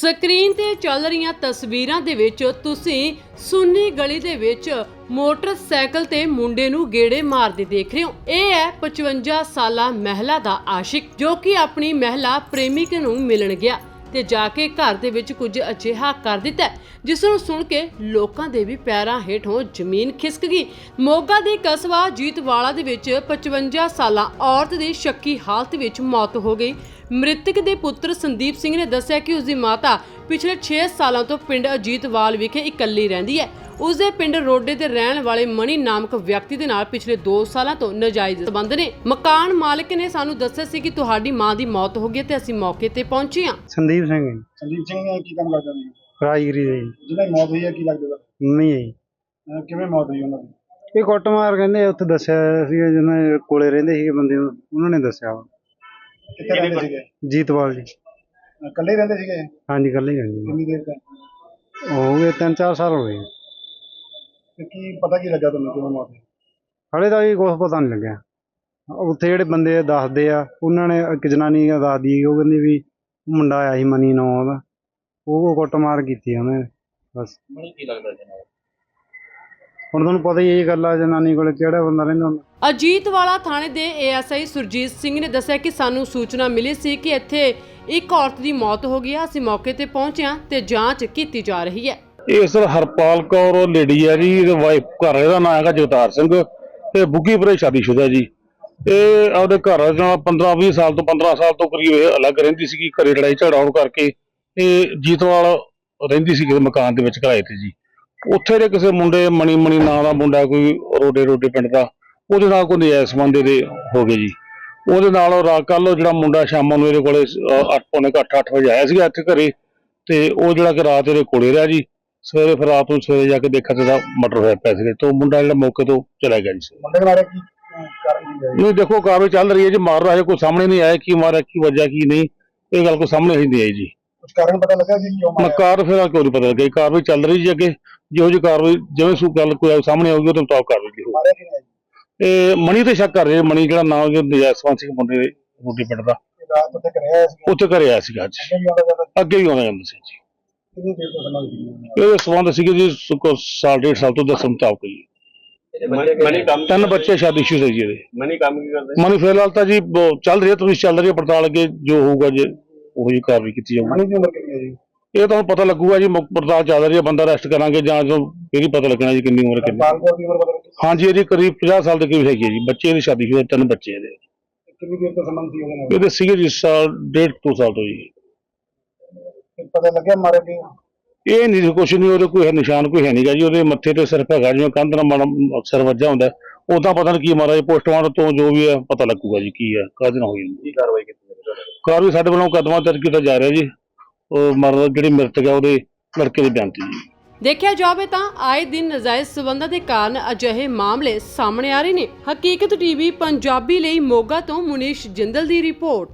Screen ਤੇ ਚੱਲ ਰਹੀਆਂ ਤਸਵੀਰਾਂ ਦੇ ਵਿੱਚ ਤੁਸੀਂ ਸੁੰਨੀ ਗਲੀ ਦੇ ਵਿੱਚ ਮੋਟਰਸਾਈਕਲ ਤੇ ਮੁੰਡੇ ਨੂੰ ਗੇੜੇ ਮਾਰਦੇ ਦੇਖ ਰਹੇ ਹੋ। ਇਹ ਹੈ 55 ਸਾਲਾ ਮਹਿਲਾ ਦਾ ਆਸ਼ਿਕ ਜੋ ਕਿ ਆਪਣੀ ਮਹਿਲਾ ਪ੍ਰੇਮਿਕ ਨੂੰ ਮਿਲਣ ਗਿਆ ਤੇ ਜਾ ਕੇ ਘਰ ਦੇ ਵਿੱਚ ਕੁਝ ਅਜਿਹਾ ਕਰ ਦਿੱਤਾ ਹੈ, ਜਿਸ ਨੂੰ ਸੁਣ ਕੇ ਲੋਕਾਂ ਦੇ ਵੀ ਪੈਰਾਂ ਹੇਠੋਂ ਜ਼ਮੀਨ ਖਿਸਕ ਗਈ। ਮੋਗਾ ਦੇ ਕਸਬਾ ਜੀਤਵਾਲਾ ਦੇ ਵਿੱਚ 55 ਸਾਲਾ ਔਰਤ ਦੀ ਸ਼ੱਕੀ ਹਾਲਤ ਵਿੱਚ ਮੌਤ ਹੋ ਗਈ। ਮ੍ਰਿਤਕ ਦੇ ਪੁੱਤਰ ਸੰਦੀਪ ਸਿੰਘ ਨੇ ਦੱਸਿਆ ਕਿ ਉਸ ਦੀ ਮਾਤਾ ਪਿਛਲੇ 6 ਸਾਲਾਂ ਤੋਂ ਪਿੰਡ ਅਜੀਤਵਾਲ ਵਿਖੇ ਇਕੱਲੀ ਰਹਿੰਦੀ ਹੈ। ਉਸ ਦੇ ਪਿੰਡ ਰੋਡੇ ਤੇ ਰਹਿਣ ਵਾਲੇ ਮਣੀ ਨਾਮਕ ਵਿਅਕਤੀ ਦੇ ਨਾਲ ਪਿਛਲੇ 2 ਸਾਲਾਂ ਤੋਂ ਨਾਜਾਇਜ਼ ਸਬੰਧ ਨੇ। ਮਕਾਨ ਮਾਲਕ ਨੇ ਸਾਨੂੰ ਦੱਸਿਆ ਸੀ ਕਿ ਤੁਹਾਡੀ ਮਾਂ ਦੀ ਮੌਤ ਹੋ ਗਈ ਤੇ ਅਸੀਂ ਮੌਕੇ ਤੇ ਪਹੁੰਚੇ ਹਾਂ। ਸੰਦੀਪ ਸਿੰਘ ਜੀ, ਸੰਦੀਪ ਸਿੰਘ ਨੇ ਕੀ ਕੰਮ ਕਰਦਾ ਸੀ ਰਾਜਗੀਰੀ ਦੇ ਜੀ। ਜਿਹਨਾਂ ਦੀ ਮੌਤ ਹੋਈ ਹੈ ਕੀ ਲੱਗਦਾ? ਮੰਮੀ ਹੈ ਜੀ। ਅਹ ਕਿਵੇਂ ਮੌਤ ਹੋਈ ਉਹਨਾਂ ਦੀ? ਇਹ ਕੁੱਟਮਾਰ ਕਹਿੰਦੇ ਉੱਥੇ ਦੱਸਿਆ ਸੀ ਜਿਹਨਾਂ ਦੇ ਕੋਲੇ ਰਹਿੰਦੇ ਸੀਗੇ ਬੰਦੇ ਉਹ- ਉਹਨਾਂ ਨੇ ਦੱਸਿਆ ਵਾ। ਕਿੱਥੇ ਰਹਿੰਦੇ ਸੀਗੇ? ਜੀਤਵਾਲ ਜੀ। ਅਹ ਇਕੱਲੇ ਹੀ ਰਹਿੰਦੇ ਸੀਗੇ? ਹਾਂਜੀ ਕੱਲੇ ਹੀ ਰਹਿੰਦੇ। ਕਿੰਨੀ ਦੇਰ ਤੱਕ। ਹੋ ਗਏ ਤਿੰਨ ਚਾਰ ਸਾਲ ਹੋ ਗਏ। ਤੇ ਕੀ ਪਤਾ ਕੀ ਲੱਗਾ ਤੁਹਾਨੂੰ ਕਿਵੇਂ ਮੌਤ ਹੋਈ ਹਲੇ ਤਾਂ ਵੀ ਕੁਛ ਪਤਾ ਨਹੀਂ ਲੱਗਿਆ। ਉੱਥੇ ਜਿਹੜੇ ਬੰਦੇ ਦੱਸਦੇ ਆ ਉਹਨਾਂ ਨੇ ਇੱਕ ਜਨਾਨੀ ਦੱਸਦੀ ਉਹ ਕਹਿੰਦੀ ਵੀ ਮੁੰਡਾ ਆਇਆ ਸੀ ਮਨੀ ਨਾਂ ਉਹਦਾ ਉਹ ਕੁੱਟਮਾਰ ਕੀਤੀ ਉਹਨੇ ਬਸ। ਮਣੀ ਕੀ ਲੱਗਦਾ ਜੀ ਨਾਲ ਹੁਣ ਤੁਹਾਨੂੰ ਪਤਾ ਹੀ ਇਹ ਗੱਲ ਆ ਜਨਾਨੀ ਕੋਲੇ ਕਿਹੜਾ ਬੰਦਾ ਰਹਿੰਦਾ ਹੁੰਦਾ। ਅਜੀਤਵਾਲਾ ਥਾਣੇ ਦੇ ਏਐਸਆਈ ਸੁਰਜੀਤ ਸਿੰਘ ਨੇ ਦੱਸਿਆ ਕਿ ਸਾਨੂੰ ਸੂਚਨਾ ਮਿਲੀ ਸੀ ਕਿ ਇੱਥੇ ਇੱਕ ਔਰਤ ਦੀ ਮੌਤ ਹੋ ਗਈ ਹੈ ਅਸੀਂ ਮੌਕੇ ਤੇ ਪਹੁੰਚੇ ਹਾਂ ਤੇ ਜਾਂਚ ਕੀਤੀ ਜਾ ਰਹੀ ਹੈ। ਇਹ ਸਰ ਹਰਪਾਲ ਕੌਰ ਲੇਡੀ ਹੈ ਜੀ ਇਹਦੇ ਵਾਈਫ ਘਰ ਇਹਦਾ ਨਾਮ ਹੈਗਾ ਜਗਤਾਰ ਸਿੰਘ। ਤੇ ਬੁੱਗੀਪੁਰੇ ਸ਼ਾਦੀशुदा ਜੀ। ਇਹ ਆਪਦੇ ਘਰ ਨਾਲ 15 20 ਸਾਲ ਤੋਂ 15 ਸਾਲ ਤੋਂ ਕਰੀਬ ਇਹ ਅਲੱਗ ਰਹਿੰਦੀ ਸੀਗੀ ਘਰੇ ਲੜਾਈ ਝਗੜਾ ਹੋਣ ਕਰਕੇ। ਇਹ ਜੀਤਵਾਲ ਰਹਿੰਦੀ ਸੀ ਕਿਸੇ ਮਕਾਨ ਦੇ ਵਿੱਚ ਕਿਰਾਏ ਤੇ ਜੀ। ਉੱਥੇ ਦੇ ਕਿਸੇ ਮੁੰਡੇ ਮਣੀ ਮਣੀ ਨਾਂ ਦਾ ਮੁੰਡਾ ਕੋਈ ਰੋਡੇ ਰੋਡੇ ਪਿੰਡ ਦਾ ਉਹਦੇ ਨਾਲ ਕੋਈ ਨਜਾਇਜ਼ ਸੰਬੰਧ ਦੇ ਹੋ ਗਏ ਜੀ। ਉਹਦੇ ਨਾਲ ਉਹ ਕੱਲ ਜਿਹੜਾ ਮੁੰਡਾ ਸ਼ਾਮਾਂ ਨੂੰ ਇਹਦੇ ਕੋਲੇ 8 ਪੌਣੇ 8 8 ਵਜੇ ਆਇਆ ਸੀਗਾ ਇੱਥੇ ਘਰੇ ਤੇ ਉਹ ਜਿਹੜਾ ਕਿ ਰਾਤ ਇਹਦੇ ਕੋਲੇ ਰਿਹਾ ਜੀ ਸਵੇਰੇ ਫਿਰ ਰਾਤ ਨੂੰ ਸਵੇਰੇ ਜਾ ਕੇ ਦੇਖਿਆ ਤੇ ਦਾ ਮਰਡਰ ਹੋਇਆ ਪਿਆ ਸੀਗਾ ਤੇ ਉਹ ਮੁੰਡਾ ਜਿਹੜਾ ਮੌਕੇ ਤੋਂ ਚਲਾ ਗਿਆ ਜੀ। ਮੁੰਡੇ ਬਾਰੇ ਕੀ ਕਾਰਨ ਕੀ ਹੈ ਨਹੀਂ ਦੇਖੋ ਕਾਰਵਾਈ ਚੱਲ ਰਹੀ ਹੈ ਜੀ ਮਾਰ ਰਿਹਾ ਕੋਈ ਸਾਹਮਣੇ ਨਹੀਂ ਆਇਆ ਕੀ ਮਾਰਿਆ ਕੀ ਵਜ੍ਹਾ ਕੀ ਨਹੀਂ ਇਹ ਗੱਲ ਕੋਈ ਸਾਹਮਣੇ ਹੀ ਨਹੀਂ ਆਈ ਜੀ। ਕੁਝ ਕਾਰਨ ਪਤਾ ਲੱਗਾ ਸੀ ਕਿਉਂ ਮਾਰਿਆ? ਕਾਰ ਫਿਰ ਕੋਈ ਨਹੀਂ ਪਤਾ ਲੱਗਿਆ ਜੀ, ਕਾਰਵਾਈ ਚੱਲ ਰਹੀ ਜੀ ਅੱਗੇ। ਜਿਹੋ ਜਿਹੀ ਕਾਰਵਾਈ ਜਿਵੇਂ ਸੂ ਗੱਲ ਕੋਈ ਸਾਹਮਣੇ ਆਊਗੀ ਉਹਦੇ ਮੁਤਾਬਕ ਕਾਰਵਾਈ ਹੋਊਗੀ ਮਾਰਿਆ ਕਿ ਨਹੀਂ ਇਹ ਮਣੀ ਤੇ ਸ਼ੱਕ ਕਰ ਰਹੇ ਮਣੀ ਜਿਹੜਾ ਨਾਮ ਜੋ ਨਜਾਇਜ਼ ਸੀ ਮੁੰਡੇ ਦੇ ਮੁੰਡੇ ਪਿੰਡ ਦਾ। ਇਹ ਰਾਤ ਉੱਤੇ ਕਰਿਆ ਆਇਆ ਸੀ ਉੱਥੇ ਘਰੇ ਆਇਆ ਸੀਗਾ ਅੱਜ। ਅੱਗੇ ਵੀ ਆਉਂਦਾ ਜਾਂਦਾ ਅੱਗੇ ਵੀ ਆਉਂਦਾ ਜਾਂਦਾ ਸੀ ਜੀ। ਕਿੰਨੀ ਦੇਰ ਤੋਂ ਸਮਾਂ ਸੀ? ਇਹਦੇ ਸਬੰਧ ਸੀਗੇ ਜੀ ਸੁਕੋ ਸਾਲ ਡੇਢ ਸਾਲ ਤੋਂ ਦੱਸਣ ਮੁਤਾਬਕ ਜੀ। ਮਣੀ ਕੰਮ ਤਿੰਨ ਬੱਚੇ ਸ਼ਾਦੀशुदा ਸੀ ਜੀ ਇਹਦੇ। ਮਣੀ ਕੰਮ ਕੀ ਕਰਦੇ? ਮਨੀ ਫਿਲਹਾਲ ਤਾਂ ਜੀ ਬ- ਚੱਲ ਰਹੀ ਹੈ ਤੁਸੀਂ ਚੱਲ ਰਹੀ ਹੈ ਪੜਤਾਲ ਅੱਗੇ ਜੋ ਹੋਊਗਾ ਜੇ ਉਹੀ ਜਿਹੀ ਕਾਰਵਾਈ ਕੀਤੀ ਜਾਊਗੀ। ਦੀ ਉਮਰ ਕਿੰਨੀ ਹੈ ਜੀ? ਇਹ ਤਾਂ ਹੁਣ ਪਤਾ ਲੱਗੂਗਾ ਜੀ ਮੁੱਖ ਪੜਤਾਲ ਚੱਲ ਰਹੀ ਹੈ ਬੰਦਾ ਅਰੈਸਟ ਕਰਾਂਗੇ ਜਾਂ ਜੋ ਫਿਰ ਹੀ ਪਤਾ ਲੱਗਣਾ ਜੀ ਕਿੰਨੀ ਉਮਰ ਕਿੰਨੀ। ਪਾਲਕੌਰ ਦੀ ਉਮਰ ਪਤਾ ਲੱਗੀ ਹਾਂਜੀ ਇਹਦੀ ਕਰੀਬ 50 ਸਾਲ ਦੇ ਕਰੀਬ ਹੈਗੀ ਹੈ ਜੀ ਬੱਚੇ ਦੀ ਸ਼ਾਦੀ ਹੋਈ ਹੈ, ਤਿੰਨ ਬੱਚੇ ਇਹਦੇ। ਕਿੰਨੀ ਦੇਰ ਤੋਂ ਸਮਾਂ ਸੀ ਉਹਦੇ ਨਾਲ? ਇਹਦੇ ਸੀਗੇ ਜੀ ਸਾਲ ਡੇਢ ਦੋ ਸਾਲ ਤੋਂ ਜੀ। ਪਤਾ ਲੱਗਿਆ ਮਾਰੇ ਕਿ ਇਹ ਨਹੀਂ ਕੁਛ ਨਹੀਂ ਉਹਦੇ ਕੋਈ ਨਿਸ਼ਾਨ ਕੋਈ ਹੈ ਨਹੀਂਗਾ ਜੀ ਉਹਦੇ ਮੱਥੇ ਤੇ ਸਿਰਫ ਹੈਗਾ ਜਿਵੇਂ ਕੰਧ ਨਾਲ ਮਾੜਾ ਅਕਸਰ ਵੱਜਾ ਹੁੰਦਾ ਉਦਾਂ ਪਤਾ ਨਹੀਂ ਕੀ ਮਾਰਾ ਜੀ ਪੋਸਟਮਾਰਟਮ ਤੋਂ ਜੋ ਵੀ ਹੈ ਪਤਾ ਲੱਗੂਗਾ ਜੀ ਕੀ ਹੈ ਕਾਹਦੇ ਨਾਲ ਹੋਈ ਹੈ। ਕੀ ਕਾਰਵਾਈ ਕੀਤੀ? ਹੈ ਤੁਹਾਡੇ ਸਾਡੇ ਵੱਲੋਂ ਕਦਮਾਂ ਦਰਜ ਕੀਤਾ ਜਾ ਰਿਹਾ ਜੀ। ਉਹ ਮਰਦ ਜਿਹੜੀ ਮ੍ਰਿਤਕ ਹੈ, ਉਹਦੇ ਲੜਕੇ ਦੇ ਬਿਆਨ ਤੇ ਜੀ। ਦੇਖਿਆ ਜਾਵੇ ਤਾਂ ਆਏ ਦਿਨ ਨਜਾਇਜ਼ ਸਬੰਧਾਂ ਦੇ ਕਾਰਨ ਅਜਿਹੇ ਮਾਮਲੇ ਸਾਹਮਣੇ ਆ ਰਹੇ ਨੇ। ਹਕੀਕਤ ਟੀਵੀ ਪੰਜਾਬੀ ਲਈ ਮੋਗਾ ਤੋਂ ਮੁਨੀਸ਼ ਜਿੰਦਲ ਦੀ ਰਿਪੋਰਟ।